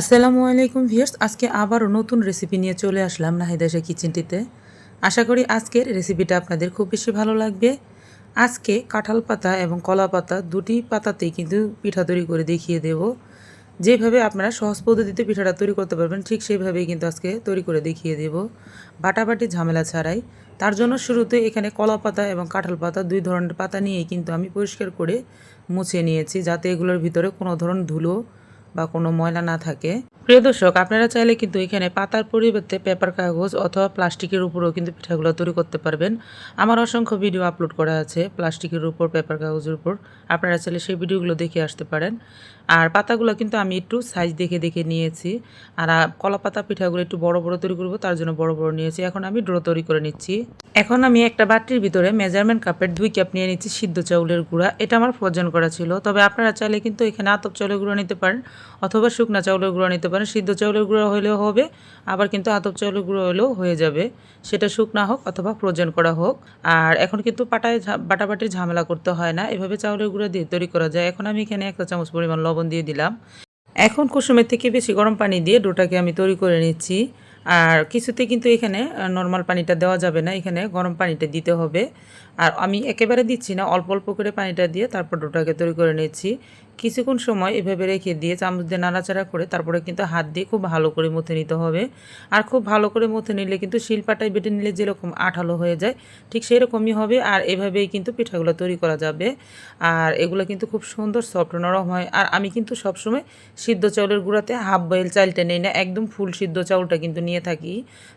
আসসালামু আলাইকুম ভিউয়ার্স, আজকে আবারও নতুন রেসিপি নিয়ে চলে আসলাম নাহিদাসা কিচেনটিতে আশা করি আজকের রেসিপিটা আপনাদের খুব বেশি ভালো লাগবে। আজকে কাঁঠাল পাতা এবং কলা পাতা দুটি পাতাতেই কিন্তু পিঠা তৈরি করে দেখিয়ে দেব। যেভাবে আপনারা সহজ পদ্ধতিতে পিঠাটা তৈরি করতে পারবেন, ঠিক সেইভাবেই কিন্তু আজকে তৈরি করে দেখিয়ে দেব। বাটাবাটি ঝামেলা ছাড়াই। তার জন্য শুরুতে এখানে কলা পাতা এবং কাঁঠাল পাতা দুই ধরনের পাতা নিয়েই কিন্তু আমি পরিষ্কার করে মুছে নিয়েছি, যাতে এগুলোর ভিতরে কোনো ধরনের ধুলো বা কোনো ময়লা না থাকে। প্রিয় দর্শক, আপনারা চাইলে কিন্তু এখানে পাতার পরিবর্তে পেপার কাগজ অথবা প্লাস্টিকের উপরেও কিন্তু পিঠাগুলো তৈরি করতে পারবেন। আমার অসংখ্য ভিডিও আপলোড করা আছে প্লাস্টিকের উপর, পেপার কাগজের উপর। আপনারা চাইলে সেই ভিডিওগুলো দেখে আসতে পারেন। আর পাতাগুলো কিন্তু আমি একটু সাইজ দেখে দেখে নিয়েছি। আর কলা পাতা পিঠাগুলো একটু বড় বড় তৈরি করব, তার জন্য বড় বড় নিয়েছি। এখন আমি ড্র তৈরি করে নিচ্ছি। এখন আমি একটা বাটির ভিতরে মেজারমেন্ট কাপের দুই কাপ নিয়ে নিচ্ছি সিদ্ধ চাউলের গুঁড়া। এটা আমার ফ্রোজেন করা ছিল। তবে আপনারা চাইলে কিন্তু এখানে আতপ চাউলের গুঁড়া নিতে পারেন অথবা শুকনা চাউলের গুঁড়া নিতে পারেন। সিদ্ধ চাউলের গুঁড়া হলেও হবে, আবার কিন্তু আতপ চাউলের গুঁড়ো হলেও হয়ে যাবে। সেটা শুকনা হোক অথবা ফ্রোজেন করা হোক। আর, এখন কিন্তু পাটায় বাটাবাটির ঝামেলা করতে হয় না। এভাবে চাউলের গুঁড়া দিয়ে তৈরি করা যায়। এখন আমি এখানে একটা চামচ পরিমাণ লবণ দিয়ে দিলাম। এখন কুসুমের থেকে বেশি গরম পানি দিয়ে ডোটাকে আমি তৈরি করে নিচ্ছি। আর কিছুতে কিন্তু এখানে নর্মাল পানিটা দেওয়া যাবে না। এখানে গরম পানিটা দিতে হবে। আর আমি একেবারে দিচ্ছি না, অল্প অল্প করে পানিটা দিয়ে তারপর ডোটাকে তৈরি করে নিচ্ছি। কিছুক্ষণ সময় এভাবে রেখে দিয়ে চামচ দিয়ে নাড়াচাড়া করে তারপরে কিন্তু হাত দিয়ে খুব ভালো করে মুথে নিতে হবে। আর খুব ভালো করে মুথে নিলে কিন্তু শিলপাটায় বেটে নিলে যেরকম আঠালো হয়ে যায়, ঠিক সেরকমই হবে আর এভাবেই কিন্তু পিঠাগুলো তৈরি করা যাবে। আর এগুলো কিন্তু খুব সুন্দর সফট নরম হয়। আর আমি কিন্তু সবসময় সিদ্ধ চাউলের গুঁড়াতে হাফ বয়েল চালটা নেই না, একদম ফুল সিদ্ধ চাউলটা কিন্তু নিয়ে থাকি।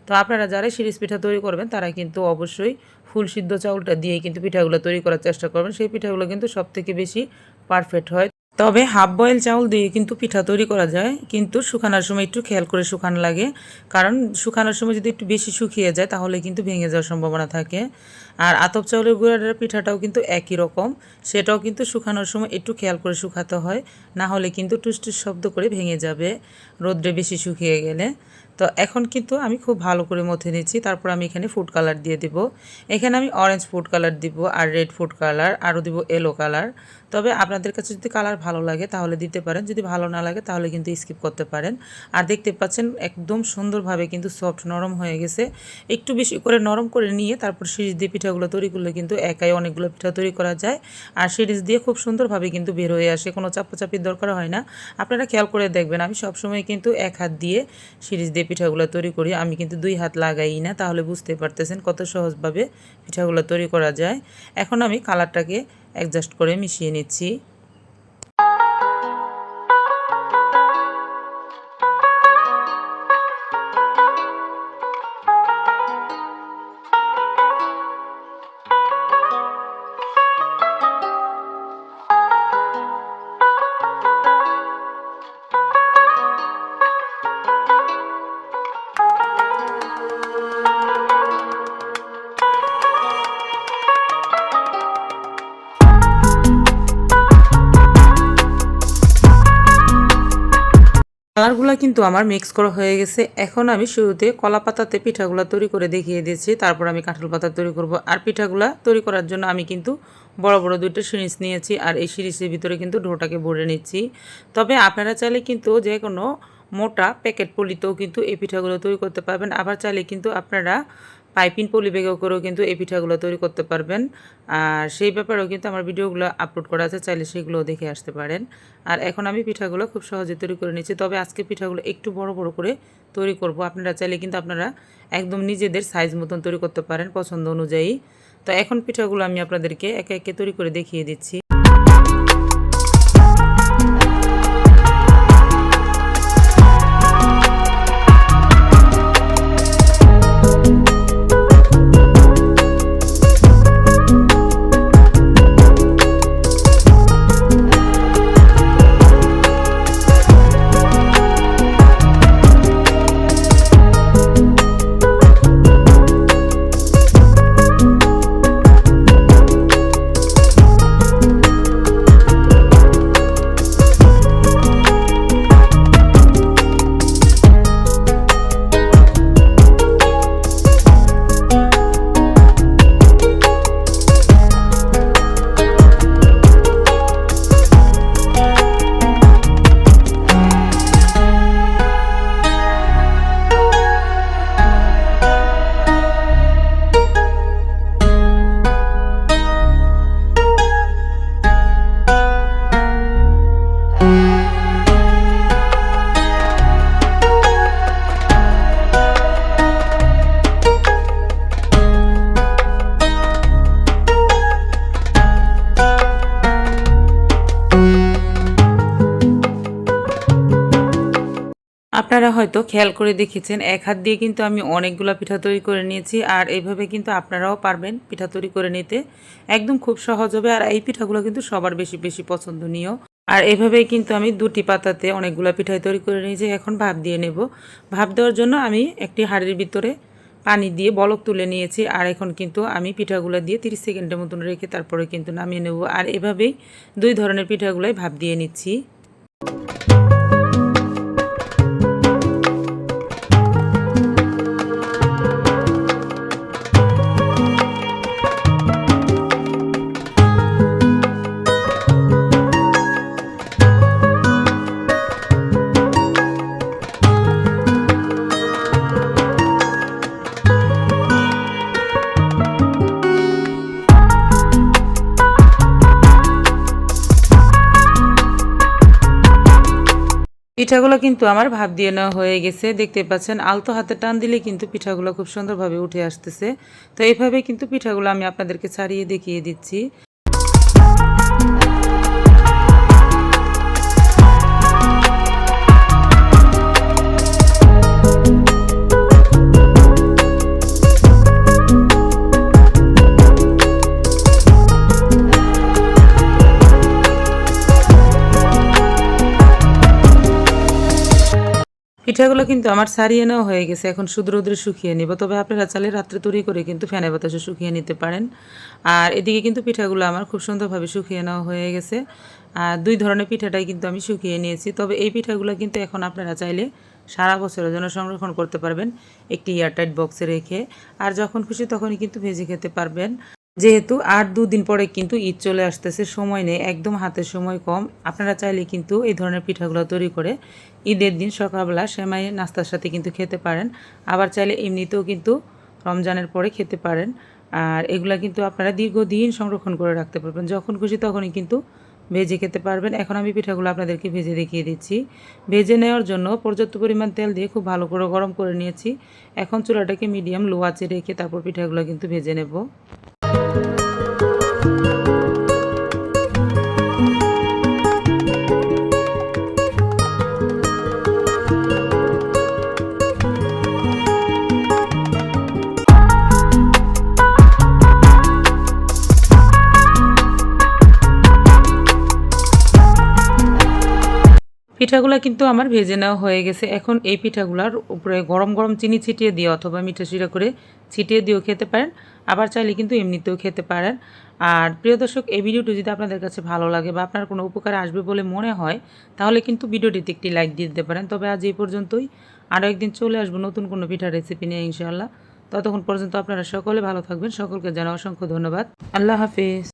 তো আপনারা যারা সিরিজ পিঠা তৈরি করবেন তারা কিন্তু অবশ্যই ফুল সিদ্ধ চাউলটা দিয়ে কিন্তু পিঠাগুলো তৈরি করার চেষ্টা করবেন। সেই পিঠাগুলো কিন্তু সব থেকে বেশি পারফেক্ট হয়। তবে হাফ বয়েল চাউল দিয়ে কিন্তু পিঠা তৈরি করা যায়, কিন্তু শুকানোর সময় একটু খেয়াল করে শুকানো লাগে। কারণ শুকানোর সময় যদি একটু বেশি শুকিয়ে যায়, তাহলে কিন্তু ভেঙে যাওয়ার সম্ভাবনা থাকে। আর আতপ চাউলের গুঁড়ার পিঠাটাও কিন্তু একই রকম। সেটাও কিন্তু শুকানোর সময় একটু খেয়াল করে শুকাতে হয়, না হলে কিন্তু টুসটুস শব্দ করে ভেঙে যাবে রোদ্রে বেশি শুকিয়ে গেলে। তো এখন কিন্তু আমি খুব ভালো করে মথে নিচ্ছি, তারপর আমি এখানে ফুড কালার দিয়ে দিব। এখানে আমি অরেঞ্জ ফুড কালার দিব আর রেড ফুড কালার আরও দিব এলো কালার তবে আপনাদের কাছে যদি কালার ভালো লাগে তাহলে দিতে পারেন, যদি ভালো না লাগে তাহলে কিন্তু স্কিপ করতে পারেন। আর দেখতে পাচ্ছেন একদম সুন্দরভাবে কিন্তু সফট নরম হয়ে গেছে। একটু বেশি করে নরম করে নিয়ে তারপর সিরিজ দিয়ে পিঠাগুলো তৈরি করলে কিন্তু একাই অনেকগুলো পিঠা তৈরি করা যায়। আর সিরিজ দিয়ে খুব সুন্দরভাবে কিন্তু বের হয়ে আসে, কোনো চাপাচাপির দরকার হয় না। আপনারা খেয়াল করে দেখবেন, আমি সবসময় কিন্তু এক হাত দিয়ে সিরিজ দিয়ে পিঠাগুলো তৈরি করি, আমি কিন্তু দুই হাত লাগাই না, তাহলে বুঝতে পারতেছেন কত সহজভাবে পিঠাগুলো তৈরি করা যায়। এখন আমি কালারটাকে অ্যাডজাস্ট করে মিশিয়ে নিচ্ছি। কালারগুলো কিন্তু আমার মিক্স করা হয়ে গেছে। এখন আমি শুরুতে কলা পাতাতে পিঠাগুলা তৈরি করে দেখিয়ে দিয়েছি। তারপর আমি কাঁঠাল পাতা তৈরি করব। আর পিঠাগুলা তৈরি করার জন্য আমি কিন্তু বড় বড় দুইটা সিরিজ নিয়েছি আর এই সিরিজের ভিতরে কিন্তু ঢোটাকে ভরে নিচ্ছি। তবে আপনারা চাইলে কিন্তু যে কোনো মোটা প্যাকেট পলিতেও কিন্তু এই পিঠাগুলো তৈরি করতে পারবেন। আবার চাইলে কিন্তু আপনারা পাইপিং পলি বেগেও করেও কিন্তু এই পিঠাগুলো তৈরি করতে পারবেন। আর সেই ব্যাপারেও কিন্তু আমার ভিডিওগুলো আপলোড করা আছে, চাইলে সেগুলোও দেখে আসতে পারেন। আর এখন আমি পিঠাগুলো খুব সহজে তৈরি করে নিচ্ছি। তবে আজকে পিঠাগুলো একটু বড় বড় করে তৈরি করব। আপনারা চাইলে কিন্তু আপনারা একদম নিজেদের সাইজ মতন তৈরি করতে পারেন পছন্দ অনুযায়ী। তো এখন পিঠাগুলো আমি আপনাদেরকে একে একে তৈরি করে দেখিয়ে দিচ্ছি। আপনারা হয়তো খেয়াল করে দেখেছেন, এক হাত দিয়ে কিন্তু আমি অনেকগুলো পিঠা তৈরি করে নিয়েছি আর এইভাবে কিন্তু আপনারাও পারবেন পিঠা তৈরি করে নিতে। একদম খুব সহজ হবে আর এই পিঠাগুলো কিন্তু সবার বেশি বেশি পছন্দনীয়। আর এভাবেই কিন্তু আমি দুটি পাতাতে অনেকগুলো পিঠাই তৈরি করে নিয়েছি, এখন ভাপ দিয়ে নেব। ভাপ দেওয়ার জন্য আমি একটি হাঁড়ির ভিতরে পানি দিয়ে বলক তুলে নিয়েছি আর এখন কিন্তু আমি পিঠাগুলো দিয়ে 30 সেকেন্ডের মতন রেখে তারপরে কিন্তু নামিয়ে নেব। আর এভাবেই দুই ধরনের পিঠাগুলোই ভাপ দিয়ে নিচ্ছি। পিঠাগুলো কিন্তু আমার ভাব দিয়ে নেওয়া হয়ে গেছে। দেখতে পাচ্ছেন, আলতো হাতে টান দিলে কিন্তু পিঠাগুলো খুব সুন্দরভাবে উঠে আসতেছে। তো এইভাবে কিন্তু পিঠাগুলো আমি আপনাদেরকে ছাড়িয়ে দেখিয়ে দিচ্ছি। পিঠাগুলো কিন্তু আমার সারিয়ে নেওয়া হয়ে গেছে। এখন শুধু রোদ্রে শুকিয়ে নিব। তবে আপনারা চালে রাত্রে তৈরি করে কিন্তু ফ্যানে বাতাসে শুকিয়ে নিতে পারেন। আর এদিকে কিন্তু পিঠাগুলো আমার খুব সুন্দরভাবে শুকিয়ে নেওয়া হয়ে গেছে। আর দুই ধরনের পিঠাটাই কিন্তু আমি শুকিয়ে নিয়েছি। তবে এই পিঠাগুলো কিন্তু এখন আপনারা চাইলে সারা বছরের জন্য সংরক্ষণ করতে পারবেন। একটি এয়ারটাইট বক্সে রেখে। আর যখন খুশি তখনই কিন্তু ভেজে খেতে পারবেন। যেহেতু আর দুদিন পরে কিন্তু ঈদ চলে আসতেছে, সময় নেই, একদম হাতের সময় কম। আপনারা চাইলে কিন্তু এই ধরনের পিঠাগুলো তৈরি করে ঈদের দিন সকালবেলা সেমাই নাস্তার সাথে কিন্তু খেতে পারেন। আবার চাইলে এমনিতেও কিন্তু রমজানের পরে খেতে পারেন। আর এগুলা কিন্তু আপনারা দীর্ঘদিন সংরক্ষণ করে রাখতে পারবেন। যখন খুশি তখনই কিন্তু ভেজে খেতে পারবেন। এখন আমি পিঠাগুলো আপনাদেরকে ভেজে দেখিয়ে দিচ্ছি। ভেজে নেওয়ার জন্য পর্যাপ্ত পরিমাণ তেল দিয়ে খুব ভালো করে গরম করে নিয়েছি। এখন চুলাটাকে মিডিয়াম লো আঁচে রেখে তারপর পিঠাগুলো কিন্তু ভেজে নেব। পিঠাগুলো কিন্তু আমার ভেজে নেওয়া হয়ে গেছে। এখন এই পিঠাগুলার উপরে গরম গরম চিনি ছিটিয়ে দিয়ে অথবা মিঠা শিরা করে ছিটিয়ে দিয়েও খেতে পারেন। আবার চাইলে কিন্তু এমনিতেও খেতে পারেন। আর প্রিয় দর্শক, এই ভিডিওটি যদি আপনাদের কাছে ভালো লাগে বা আপনার কোনো উপকার আসবে বলে মনে হয়, তাহলে কিন্তু ভিডিওটিতে একটি লাইক দিয়ে দিতে পারেন। তবে আজ এই পর্যন্তই। আরও একদিন চলে আসব নতুন কোনো পিঠার রেসিপি নিয়ে ইনশাআল্লাহ। ততক্ষণ পর্যন্ত আপনারা সকলে ভালো থাকবেন। সকলকে জানা অসংখ্য ধন্যবাদ। আল্লাহ হাফিজ।